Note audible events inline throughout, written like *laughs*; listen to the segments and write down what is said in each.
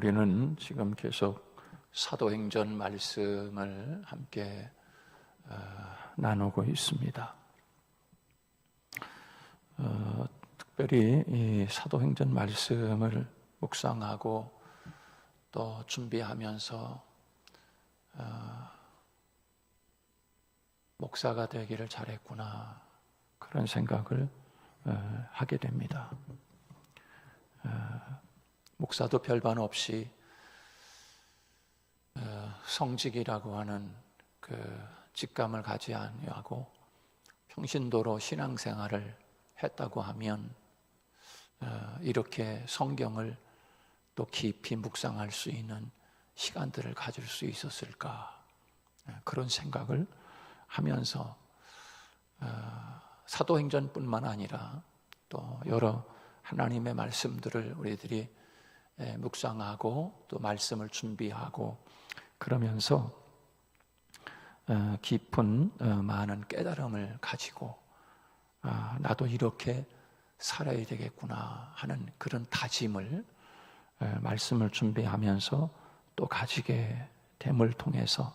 우리는 지금 계속 사도행전 말씀을 함께 어, 나누고 있습니다. 어, 특별히 이 사도행전 말씀을 묵상하고 또 준비하면서 어, 목사가 되기를 잘했구나 그런 생각을 어, 하게 됩니다. 어, 목사도 별반 없이 어, 성직이라고 하는 그 직감을 가지 아니하고 평신도로 신앙생활을 했다고 하면 어, 이렇게 성경을 또 깊이 묵상할 수 있는 시간들을 가질 수 있었을까? 어, 그런 생각을 하면서 사도행전뿐만 아니라 또 여러 하나님의 말씀들을 우리들이 묵상하고 또 말씀을 준비하고 그러면서 어, 깊은 어, 많은 깨달음을 가지고 아, 나도 이렇게 살아야 되겠구나 하는 그런 다짐을 말씀을 준비하면서 또 가지게 됨을 통해서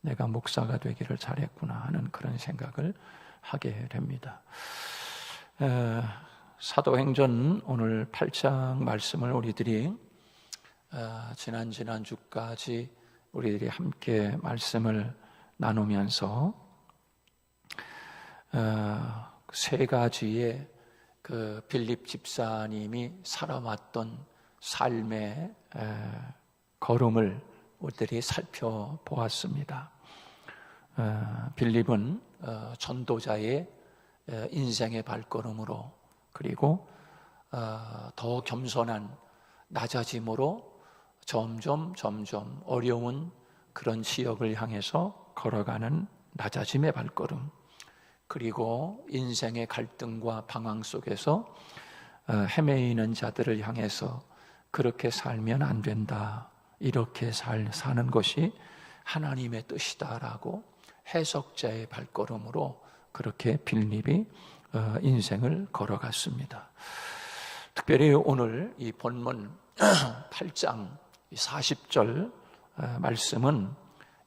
내가 목사가 되기를 잘했구나 하는 그런 생각을 하게 됩니다. 사도행전 오늘 8장 말씀을 우리들이 어, 지난 지난 주까지 우리들이 함께 말씀을 나누면서 어, 세 가지의 그 빌립 집사님이 살아왔던 삶의 걸음을 우리들이 살펴보았습니다. 어, 빌립은 전도자의 인생의 발걸음으로 그리고 더 겸손한 낮아짐으로 점점 점점 어려운 그런 지역을 향해서 걸어가는 낮아짐의 발걸음 그리고 인생의 갈등과 방황 속에서 어, 헤매이는 자들을 향해서 그렇게 살면 안 된다. 이렇게 살, 사는 것이 하나님의 뜻이다라고 해석자의 발걸음으로 그렇게 빌립이 어, 인생을 걸어갔습니다. 특별히 오늘 이 본문 *clears throat* 8장 40절 어, 말씀은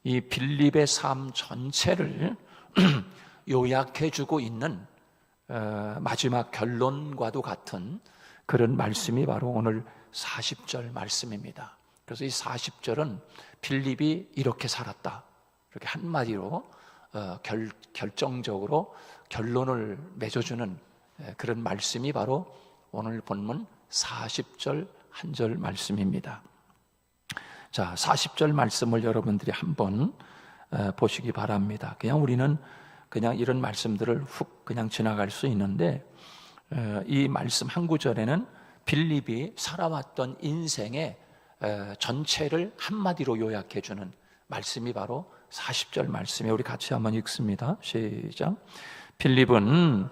이 빌립의 삶 전체를 *clears throat* 요약해 주고 있는 어, 마지막 결론과도 같은 그런 말씀이 바로 오늘 40절 말씀입니다. 그래서 이 40절은 빌립이 이렇게 살았다. 이렇게 한마디로 어, 결, 결정적으로 결론을 맺어주는 그런 말씀이 바로 오늘 본문 40절 한 절 말씀입니다. 자, 40절 말씀을 여러분들이 한번 보시기 바랍니다. 그냥 우리는 그냥 이런 말씀들을 훅 그냥 지나갈 수 있는데 이 말씀 한 구절에는 빌립이 살아왔던 인생의 전체를 한마디로 요약해 주는 말씀이 바로 40절 말씀에 우리 같이 한번 읽습니다. 시작. 빌립은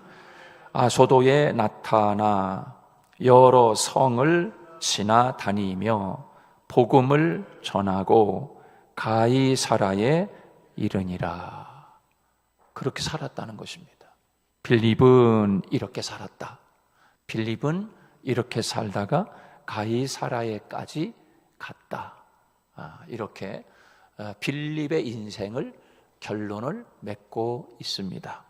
아소도에 나타나 여러 성을 지나다니며 복음을 전하고 가이사라에 이르니라. 그렇게 살았다는 것입니다. 빌립은 이렇게 살았다. 빌립은 이렇게 살다가 가이사라에까지 갔다. 아, 이렇게 어, 빌립의 인생을 결론을 맺고 있습니다.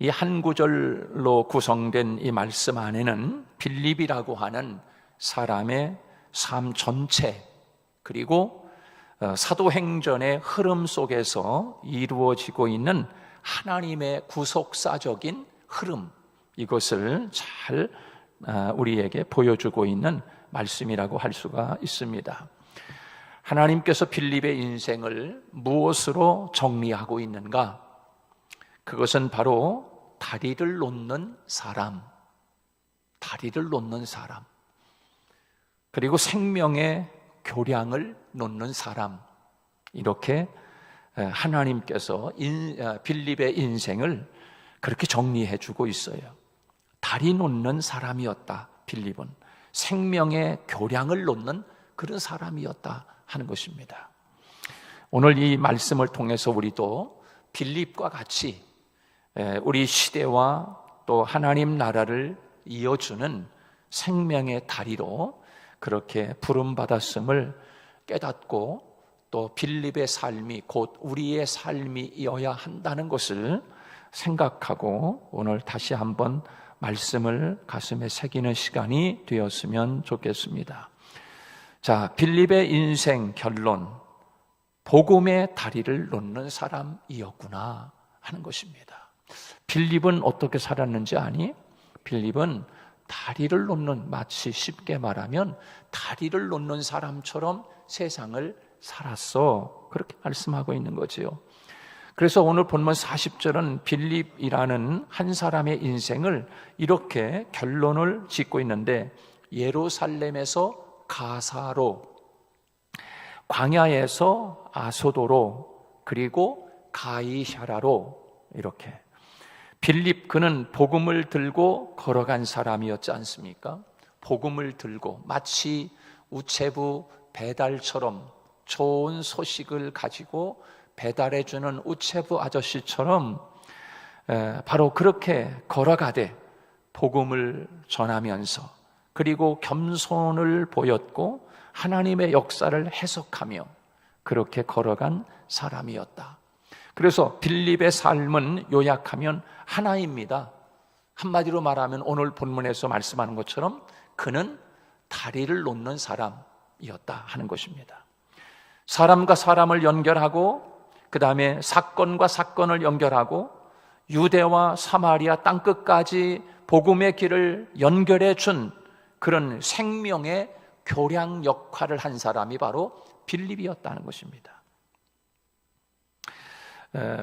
이 한 구절로 구성된 이 말씀 안에는 빌립이라고 하는 사람의 삶 전체 그리고 어, 사도행전의 흐름 속에서 이루어지고 있는 하나님의 구속사적인 흐름 이것을 잘 어, 우리에게 보여주고 있는 말씀이라고 할 수가 있습니다. 하나님께서 빌립의 인생을 무엇으로 정리하고 있는가? 그것은 바로 다리를 놓는 사람, 다리를 놓는 사람. 그리고 생명의 교량을 놓는 사람 이렇게 하나님께서 빌립의 인생을 그렇게 정리해 주고 있어요. 다리 놓는 사람이었다. 빌립은 생명의 교량을 놓는 그런 사람이었다 하는 것입니다. 오늘 이 말씀을 통해서 우리도 빌립과 같이 우리 시대와 또 하나님 나라를 이어주는 생명의 다리로 그렇게 부름 받았음을 깨닫고 또 빌립의 삶이 곧 우리의 삶이어야 한다는 것을 생각하고 오늘 다시 한번 말씀을 가슴에 새기는 시간이 되었으면 좋겠습니다. 자, 빌립의 인생 결론. 복음의 다리를 놓는 사람이었구나 하는 것입니다. 빌립은 어떻게 살았는지 아니? 빌립은 다리를 놓는 마치 쉽게 말하면 다리를 놓는 사람처럼 세상을 살았어. 그렇게 말씀하고 있는 거지요. 그래서 오늘 본문 40절은 빌립이라는 한 사람의 인생을 이렇게 결론을 짓고 있는데 예루살렘에서 가사로 광야에서 아소도로 그리고 가이샤라로 이렇게 빌립 그는 복음을 들고 걸어간 사람이었지 않습니까? 복음을 들고 마치 우체부 배달처럼 좋은 소식을 가지고 배달해 주는 우체부 아저씨처럼 바로 그렇게 걸어가되 복음을 전하면서 그리고 겸손을 보였고 하나님의 역사를 해석하며 그렇게 걸어간 사람이었다. 그래서 빌립의 삶은 요약하면 하나입니다. 한마디로 말하면 오늘 본문에서 말씀하는 것처럼 그는 다리를 놓는 사람이었다 하는 것입니다. 사람과 사람을 연결하고 그 다음에 사건과 사건을 연결하고 유대와 사마리아 땅끝까지 복음의 길을 연결해 준 그런 생명의 교량 역할을 한 사람이 바로 빌립이었다는 것입니다.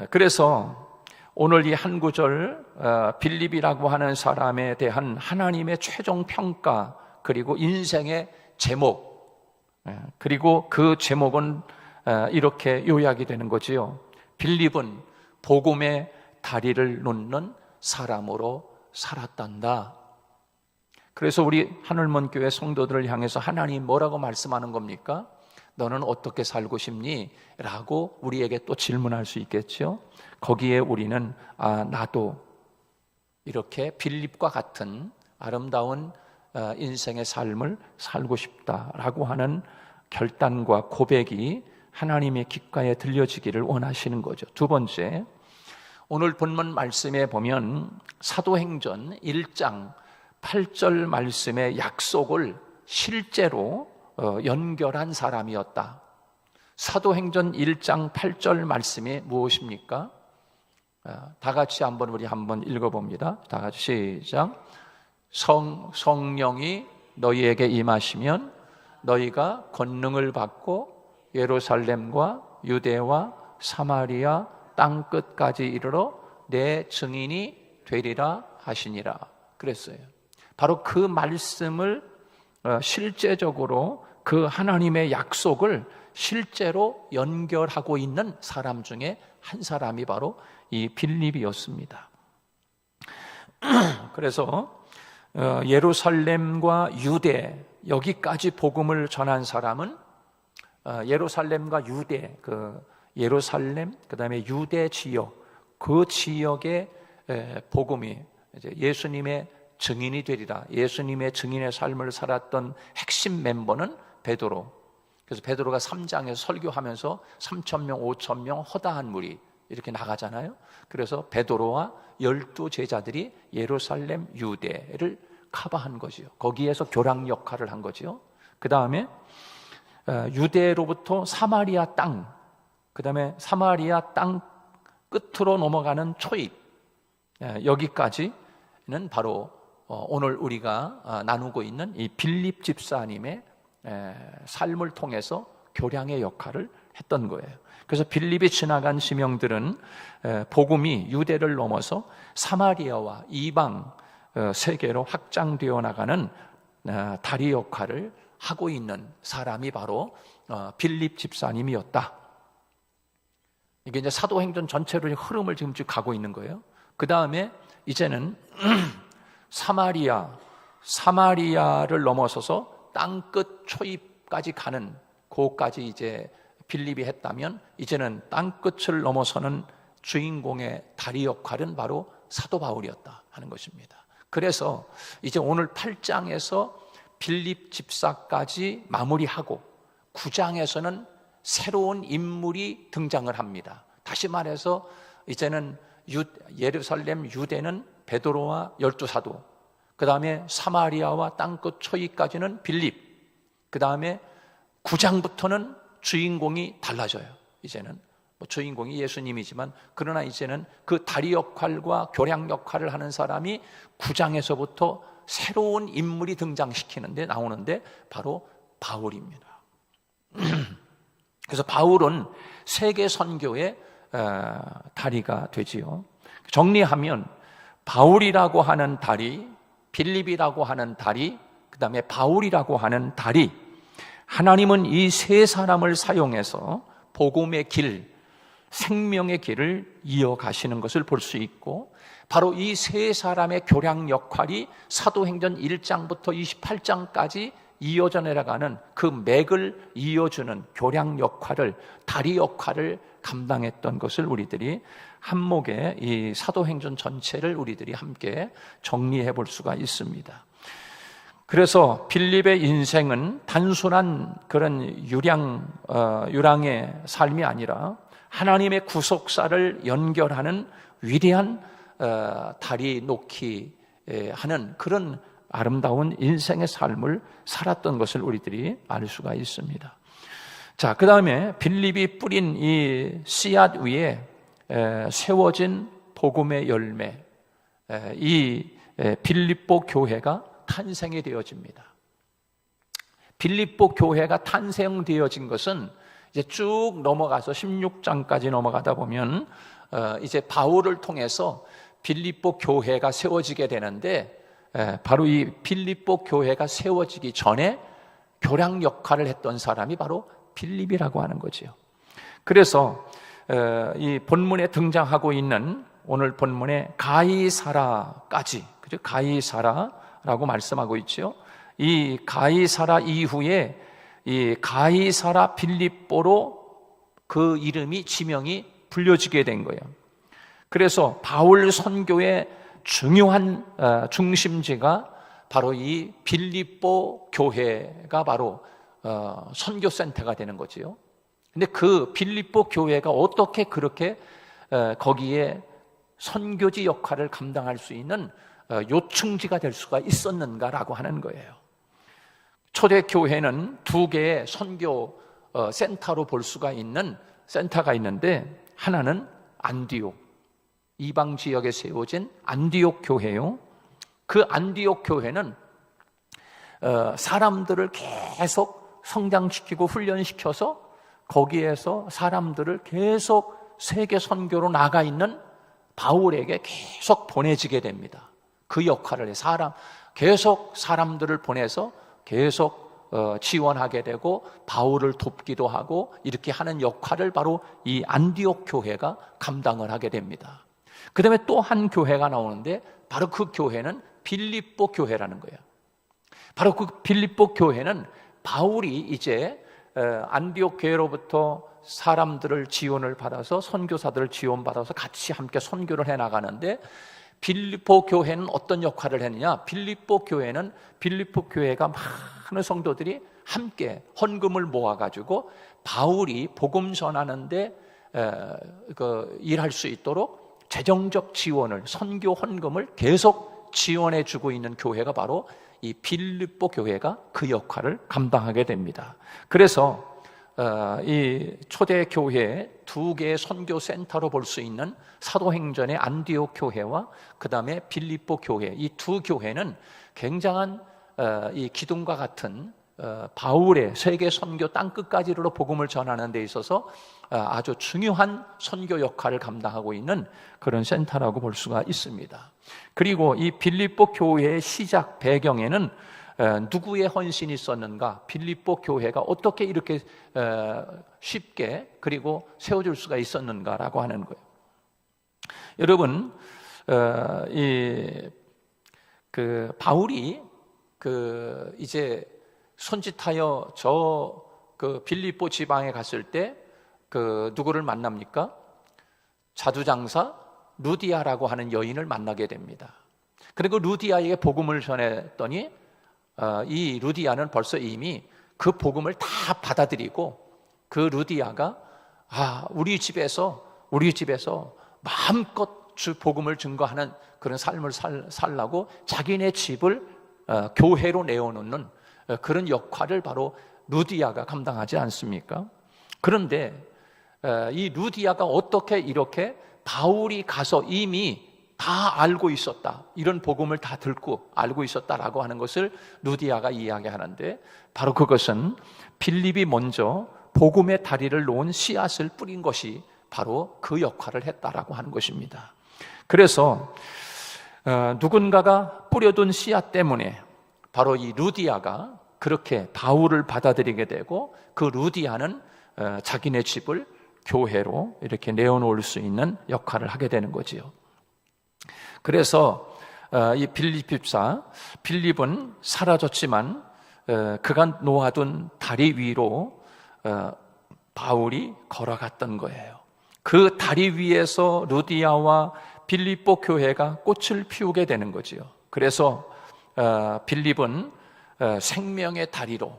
그래서 오늘 이 한 구절 어, 빌립이라고 하는 사람에 대한 하나님의 최종 평가 그리고 인생의 제목 그리고 그 제목은 이렇게 요약이 되는 거지요. 빌립은 복음의 다리를 놓는 사람으로 살았단다. 그래서 우리 하늘먼 교회 성도들을 향해서 하나님 뭐라고 말씀하는 겁니까? 너는 어떻게 살고 싶니? 라고 우리에게 또 질문할 수 있겠죠. 거기에 우리는 아 나도 이렇게 빌립과 같은 아름다운 어, 인생의 삶을 살고 싶다라고 하는 결단과 고백이 하나님의 귓가에 들려지기를 원하시는 거죠. 두 번째, 오늘 본문 말씀에 보면 사도행전 1장 8절 말씀의 약속을 실제로 어, 연결한 사람이었다. 사도행전 1장 8절 말씀이 무엇입니까? 어, 다 같이 한번 우리 한번 읽어봅니다. 다 같이 시작. 성, 성령이 너희에게 임하시면 너희가 권능을 받고 예루살렘과 유대와 사마리아 땅 끝까지 이르러 내 증인이 되리라 하시니라. 그랬어요. 바로 그 말씀을 어, 실제적으로 그 하나님의 약속을 실제로 연결하고 있는 사람 중에 한 사람이 바로 이 빌립이었습니다. *clears throat* 그래서 어, 예루살렘과 유대 여기까지 복음을 전한 사람은 어, 예루살렘과 유대, 그 예루살렘, 그 다음에 유대 지역, 그 지역의 복음이 예수님의 증인이 되리라. 예수님의 증인의 삶을 살았던 핵심 멤버는 베드로. 그래서 베드로가 3장에서 설교하면서 3천 명, 5천 명 허다한 무리 이렇게 나가잖아요. 그래서 베드로와 열두 제자들이 예루살렘 유대를 커버한 거지요. 거기에서 교랑 역할을 한 거지요. 그 다음에 어, 유대로부터 사마리아 땅, 그 다음에 사마리아 땅 끝으로 넘어가는 초입, 예, 여기까지는 바로 어, 오늘 우리가 어, 나누고 있는 이 빌립 집사님의 삶을 통해서 교량의 역할을 했던 거예요. 그래서 빌립이 지나간 지명들은 복음이 유대를 넘어서 사마리아와 이방 세계로 확장되어 나가는 다리 역할을 하고 있는 사람이 바로 어, 빌립 집사님이었다. 이게 이제 사도행전 전체로 흐름을 지금 쭉 가고 있는 거예요. 그 다음에 이제는 *clears throat* 사마리아, 사마리아를 넘어서서 땅끝 초입까지 가는 고까지 이제 빌립이 했다면 이제는 땅끝을 넘어서는 주인공의 다리 역할은 바로 사도 바울이었다 하는 것입니다. 그래서 이제 오늘 8장에서 빌립 집사까지 마무리하고 9장에서는 새로운 인물이 등장을 합니다. 다시 말해서 이제는 유, 예루살렘 유대는 베드로와 열두 사도, 그 다음에 사마리아와 땅끝 초이까지는 빌립, 그 다음에 9장부터는 주인공이 달라져요. 이제는 뭐 주인공이 예수님이지만 그러나 이제는 그 다리 역할과 교량 역할을 하는 사람이 9장에서부터 새로운 인물이 등장시키는데 나오는데 바로 바울입니다. *clears throat* 그래서 바울은 세계 선교의 어, 다리가 되지요. 정리하면 바울이라고 하는 다리, 빌립이라고 하는 다리, 그 다음에 바울이라고 하는 다리. 하나님은 이 세 사람을 사용해서 복음의 길, 생명의 길을 이어가시는 것을 볼 수 있고, 바로 이 세 사람의 교량 역할이 사도행전 1장부터 28장까지 이어져 내려가는 그 맥을 이어주는 교량 역할을, 다리 역할을 감당했던 것을 우리들이 한목에 이 사도행전 전체를 우리들이 함께 정리해 볼 수가 있습니다. 그래서 빌립의 인생은 단순한 그런 유량, 어, 유랑의 삶이 아니라 하나님의 구속사를 연결하는 위대한 어, 다리 놓기 하는 그런 아름다운 인생의 삶을 살았던 것을 우리들이 알 수가 있습니다. 자, 그 다음에 빌립이 뿌린 이 씨앗 위에 세워진 복음의 열매, 이 빌립보 교회가 탄생이 되어집니다. 빌립보 교회가 탄생되어진 것은 이제 쭉 넘어가서 16장까지 넘어가다 보면 어, 이제 바울을 통해서 빌립보 교회가 세워지게 되는데 바로 이 빌립보 교회가 세워지기 전에 교량 역할을 했던 사람이 바로 빌립이라고 하는 거지요. 그래서 이 본문에 등장하고 있는 오늘 본문의 가이사라까지 그죠? 가이사라라고 말씀하고 있죠. 이 가이사라 이후에 이 가이사라 빌립보로 그 이름이 지명이 불려지게 된 거예요. 그래서 바울 선교의 중요한 어, 중심지가 바로 이 빌립보 교회가 바로 어, 선교 센터가 되는 거지요. 근데 그 빌립보 교회가 어떻게 그렇게 어, 거기에 선교지 역할을 감당할 수 있는 요충지가 될 수가 있었는가라고 하는 거예요. 초대 교회는 두 개의 선교 센터로 볼 수가 있는 센터가 있는데 하나는 안디옥 이방 지역에 세워진 안디옥 교회요. 그 안디옥 교회는 어, 사람들을 계속 성장시키고 훈련시켜서 거기에서 사람들을 계속 세계 선교로 나가 있는 바울에게 계속 보내지게 됩니다. 그 역할을 해 사람 계속 사람들을 보내서 계속 어, 지원하게 되고 바울을 돕기도 하고 이렇게 하는 역할을 바로 이 안디옥 교회가 감당을 하게 됩니다. 그 다음에 또 한 교회가 나오는데 바로 그 교회는 빌립보 교회라는 거예요. 바로 그 빌립보 교회는 바울이 이제 어, 안디옥 교회로부터 사람들을 지원을 받아서 선교사들을 지원받아서 같이 함께 선교를 해 나가는데 빌립보 교회는 어떤 역할을 했느냐? 빌립보 교회는 빌립보 교회가 많은 성도들이 함께 헌금을 모아 가지고 바울이 복음 전하는데 그 일할 수 있도록 재정적 지원을 선교 헌금을 계속 지원해 주고 있는 교회가 바로 이 빌립보 교회가 그 역할을 감당하게 됩니다. 그래서 어, 이 초대 교회 두 개의 선교 센터로 볼 수 있는 사도행전의 안디옥 교회와 그 다음에 빌립보 교회 이 두 교회는 굉장한 어, 이 기둥과 같은 어, 바울의 세계 선교 땅 끝까지로 복음을 전하는 데 있어서 어, 아주 중요한 선교 역할을 감당하고 있는 그런 센터라고 볼 수가 있습니다. 그리고 이 빌립보 교회의 시작 배경에는 어, 누구의 헌신이 있었는가? 빌립보 교회가 어떻게 이렇게 쉽게 그리고 세워질 수가 있었는가라고 하는 거예요. 여러분, 이 그 바울이 그 이제 손짓하여 저 그 빌립보 지방에 갔을 때 그 누구를 만납니까? 자두장사 루디아라고 하는 여인을 만나게 됩니다. 그리고 루디아에게 복음을 전했더니 어, 이 루디아는 벌써 이미 그 복음을 다 받아들이고 그 루디아가 아 우리 집에서 우리 집에서 마음껏 주 복음을 증거하는 그런 삶을 살, 살라고 자기네 집을 어, 교회로 내어놓는 어, 그런 역할을 바로 루디아가 감당하지 않습니까? 그런데 어, 이 루디아가 어떻게 이렇게 바울이 가서 이미 다 알고 있었다. 이런 복음을 다 듣고 알고 있었다라고 하는 것을 루디아가 이야기하는데 바로 그것은 빌립이 먼저 복음의 다리를 놓은 씨앗을 뿌린 것이 바로 그 역할을 했다라고 하는 것입니다. 그래서 어, 누군가가 뿌려둔 씨앗 때문에 바로 이 루디아가 그렇게 바울을 받아들이게 되고 그 루디아는 어, 자기네 집을 교회로 이렇게 내어놓을 수 있는 역할을 하게 되는 거지요. 그래서 어, 이 빌립 집사 빌립은 사라졌지만 어, 그가 놓아둔 다리 위로 어, 바울이 걸어갔던 거예요. 그 다리 위에서 루디아와 빌립보 교회가 꽃을 피우게 되는 거지요. 그래서 빌립은 생명의 다리로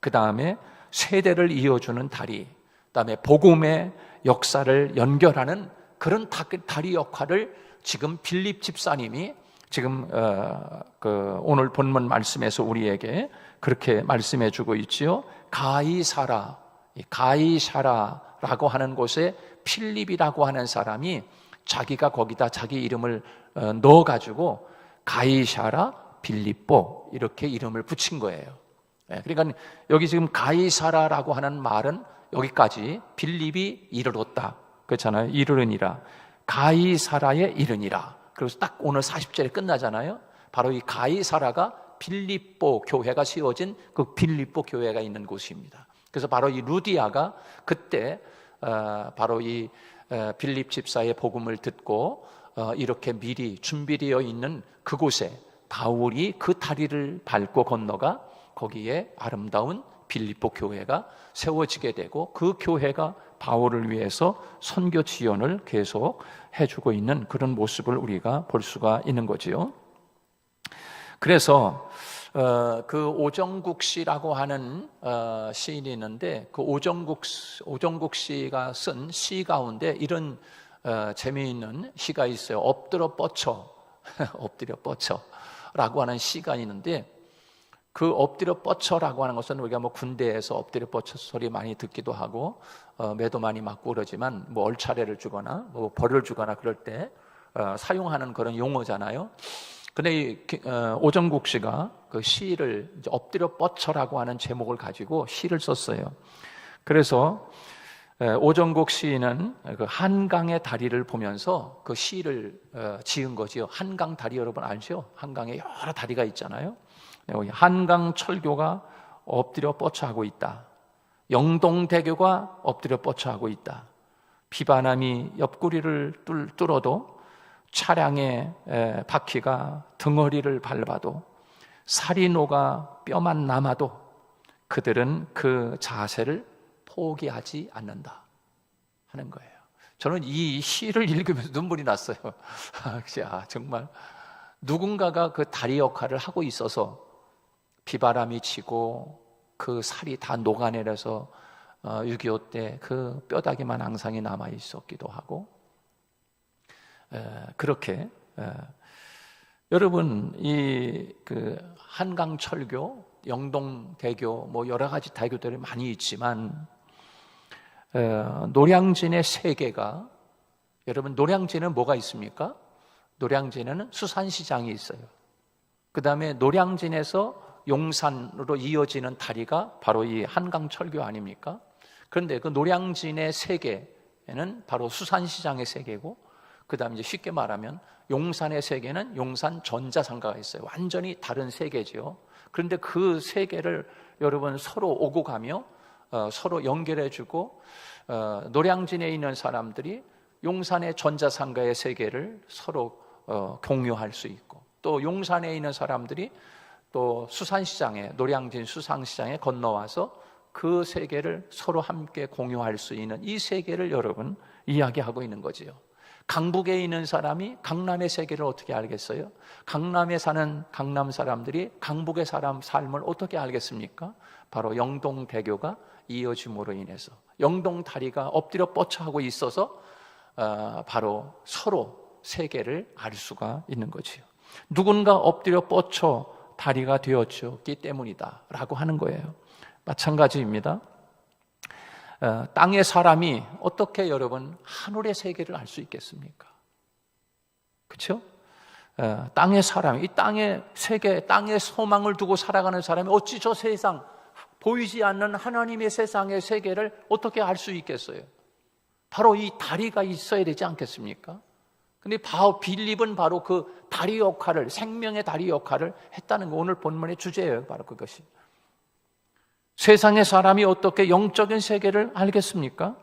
그 다음에 세대를 이어주는 다리, 그 다음에 복음의 역사를 연결하는 그런 다리 역할을 지금 빌립 집사님이 지금 어, 그 오늘 본문 말씀에서 우리에게 그렇게 말씀해 주고 있지요. 가이사라, 가이사라라고 하는 곳에 필립이라고 하는 사람이 자기가 거기다 자기 이름을 어, 넣어 가지고 가이사라 빌립보 이렇게 이름을 붙인 거예요. 예, 그러니까 여기 지금 가이사라라고 하는 말은 여기까지 빌립이 이르렀다. 그렇잖아요. 이르르니라. 가이사라의 이르니라. 그래서 딱 오늘 40절에 끝나잖아요. 바로 이 가이사라가 빌립보 교회가 세워진 그 빌립보 교회가 있는 곳입니다. 그래서 바로 이 루디아가 그때 어, 바로 이 어, 빌립 집사의 복음을 듣고 어, 이렇게 미리 준비되어 있는 그곳에 바울이 그 다리를 밟고 건너가 거기에 아름다운 빌립보 교회가 세워지게 되고 그 교회가 바울을 위해서 선교 지원을 계속 해주고 있는 그런 모습을 우리가 볼 수가 있는 거지요. 그래서 어, 그 오정국 씨라고 하는 어, 시인이 있는데 그 오정국 오정국 씨가 쓴 시 가운데 이런 어, 재미있는 시가 있어요. 엎드려 뻗쳐, *laughs* 엎드려 뻗쳐 라고 하는 시가 있는데 그 엎드려 뻗쳐라고 하는 것은 우리가 뭐 군대에서 엎드려 뻗쳐 소리 많이 듣기도 하고 어, 매도 많이 맞고 그러지만 뭐 얼차례를 주거나 뭐 벌을 주거나 그럴 때 어, 사용하는 그런 용어잖아요. 근데 이, 어, 오정국 씨가 그 시를 엎드려 뻗쳐라고 하는 제목을 가지고 시를 썼어요. 그래서 에, 오정국 시인은 그 한강의 다리를 보면서 그 시를 어, 지은 거지요. 한강 다리 여러분 알죠? 한강에 여러 다리가 있잖아요. 네, 한강 철교가 엎드려 뻗쳐하고 있다. 영동대교가 엎드려 뻗쳐하고 있다. 비바람이 옆구리를 뚫어도 차량의 바퀴가 등허리를 밟아도 살이 녹아 뼈만 남아도 그들은 그 자세를 포기하지 않는다 하는 거예요. 저는 이 시를 읽으면서 눈물이 났어요. *laughs* 아, 정말 누군가가 그 다리 역할을 하고 있어서 비바람이 치고 그 살이 다 녹아내려서 6.25 때 그 뼈다귀만 앙상이 남아 있었기도 하고 그렇게 여러분 이 그 한강 철교, 영동 대교 뭐 여러 가지 대교들이 많이 있지만 노량진의 세계가 여러분 노량진은 뭐가 있습니까? 노량진에는 수산시장이 있어요. 그 다음에 노량진에서 용산으로 이어지는 다리가 바로 이 한강철교 아닙니까? 그런데 그 노량진의 세계는 바로 수산시장의 세계고, 그 다음에 이제 쉽게 말하면 용산의 세계는 용산 전자상가가 있어요. 완전히 다른 세계죠. 그런데 그 세계를 여러분 서로 오고 가며 어, 서로 연결해주고 어, 노량진에 있는 사람들이 용산의 전자상가의 세계를 서로 어, 공유할 수 있고 또 용산에 있는 사람들이 또 수산시장에 노량진 수산시장에 건너와서 그 세계를 서로 함께 공유할 수 있는 이 세계를 여러분 이야기하고 있는 거지요. 강북에 있는 사람이 강남의 세계를 어떻게 알겠어요? 강남에 사는 강남 사람들이 강북의 사람 삶을 어떻게 알겠습니까? 바로 영동대교가 이어짐으로 인해서 영동 다리가 엎드려 뻗쳐하고 있어서 어, 바로 서로 세계를 알 수가 있는 거지요. 누군가 엎드려 뻗쳐 다리가 되었기 때문이다라고 하는 거예요. 마찬가지입니다. 어, 땅의 사람이 어떻게 여러분 하늘의 세계를 알 수 있겠습니까? 그렇죠? 어, 땅의 사람, 이 땅의 세계, 땅의 소망을 두고 살아가는 사람이 어찌 저 세상 보이지 않는 하나님의 세상의 세계를 어떻게 알 수 있겠어요? 바로 이 다리가 있어야 되지 않겠습니까? 근데 바로 빌립은 바로 그 다리 역할을 생명의 다리 역할을 했다는 거 오늘 본문의 주제예요. 바로 그것이. 세상의 사람이 어떻게 영적인 세계를 알겠습니까?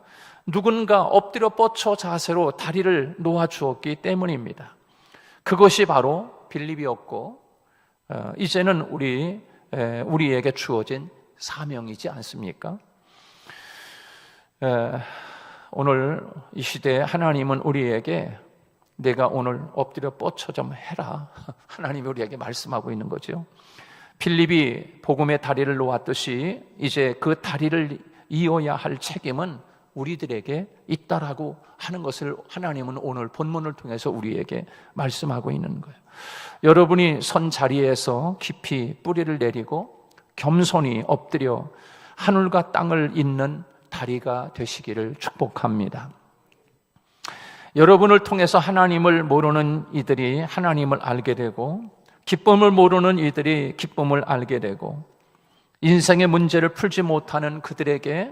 누군가 엎드려 뻗쳐 자세로 다리를 놓아 주었기 때문입니다. 그것이 바로 빌립이었고 어, 이제는 우리 에, 우리에게 주어진 사명이지 않습니까? 에, 오늘 이 시대에 하나님은 우리에게 내가 오늘 엎드려 뻗쳐 좀 해라. *laughs* 하나님이 우리에게 말씀하고 있는 거죠. 필립이 복음의 다리를 놓았듯이 이제 그 다리를 이어야 할 책임은 우리들에게 있다라고 하는 것을 하나님은 오늘 본문을 통해서 우리에게 말씀하고 있는 거예요. 여러분이 선 자리에서 깊이 뿌리를 내리고 겸손히 엎드려 하늘과 땅을 잇는 다리가 되시기를 축복합니다. 여러분을 통해서 하나님을 모르는 이들이 하나님을 알게 되고 기쁨을 모르는 이들이 기쁨을 알게 되고 인생의 문제를 풀지 못하는 그들에게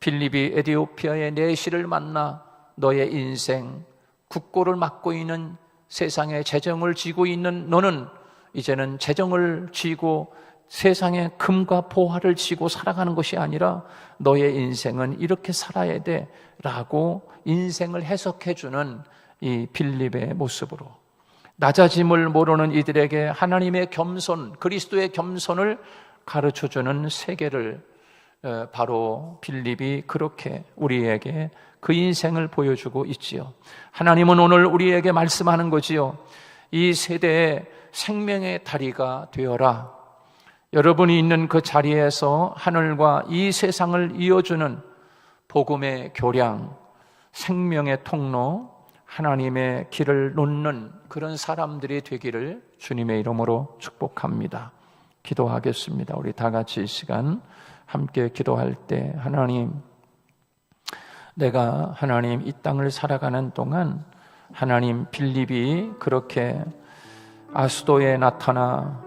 빌립이 에디오피아의 내시를 만나 너의 인생 국고를 맡고 있는 세상의 재정을 쥐고 있는 너는 이제는 재정을 쥐고 세상의 금과 보화를 쥐고 살아가는 것이 아니라 너의 인생은 이렇게 살아야 돼 라고 인생을 해석해 주는 이 빌립의 모습으로 낮아짐을 모르는 이들에게 하나님의 겸손, 그리스도의 겸손을 가르쳐 주는 세계를 어, 바로 빌립이 그렇게 우리에게 그 인생을 보여주고 있지요. 하나님은 오늘 우리에게 말씀하는 거지요. 이 세대의 생명의 다리가 되어라. 여러분이 있는 그 자리에서 하늘과 이 세상을 이어주는 복음의 교량, 생명의 통로, 하나님의 길을 놓는 그런 사람들이 되기를 주님의 이름으로 축복합니다. 기도하겠습니다. 우리 다 같이 이 시간 함께 기도할 때 하나님, 내가 하나님 이 땅을 살아가는 동안 하나님 빌립이 그렇게 아수도에 나타나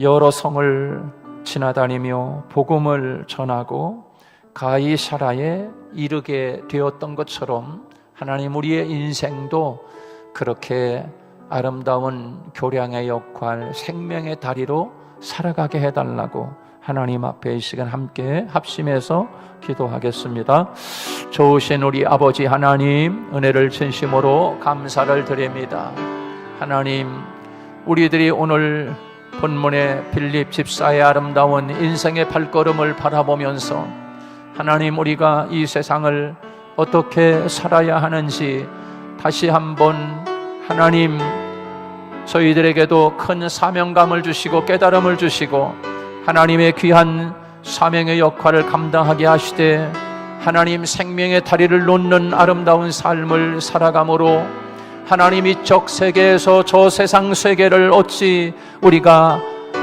여러 성을 지나다니며 복음을 전하고 가이사라에 이르게 되었던 것처럼 하나님 우리의 인생도 그렇게 아름다운 교량의 역할, 생명의 다리로 살아가게 해달라고 하나님 앞에 이 시간 함께 합심해서 기도하겠습니다. 좋으신 우리 아버지 하나님, 은혜를 진심으로 감사를 드립니다. 하나님, 우리들이 오늘 본문의 빌립 집사의 아름다운 인생의 발걸음을 바라보면서 하나님 우리가 이 세상을 어떻게 살아야 하는지 다시 한번 하나님 저희들에게도 큰 사명감을 주시고 깨달음을 주시고 하나님의 귀한 사명의 역할을 감당하게 하시되 하나님 생명의 다리를 놓는 아름다운 삶을 살아감으로 하나님 이쪽 세계에서 저 세상 세계를 어찌 우리가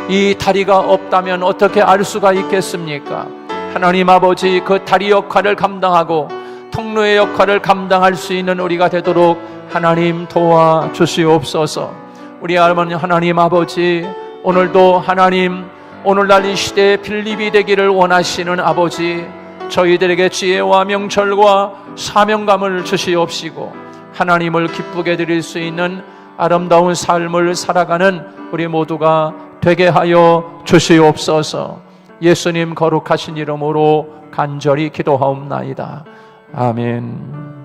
이 다리가 없다면 어떻게 알 수가 있겠습니까? 하나님 아버지 그 다리 역할을 감당하고 통로의 역할을 감당할 수 있는 우리가 되도록 하나님 도와 주시옵소서. 우리 할머니 하나님 아버지 오늘도 하나님 오늘날 이 시대에 빌립이 되기를 원하시는 아버지 저희들에게 지혜와 명철과 사명감을 주시옵시고 하나님을 기쁘게 드릴 수 있는 아름다운 삶을 살아가는 우리 모두가 되게 하여 주시옵소서. 예수님 거룩하신 이름으로 간절히 기도하옵나이다. 아멘.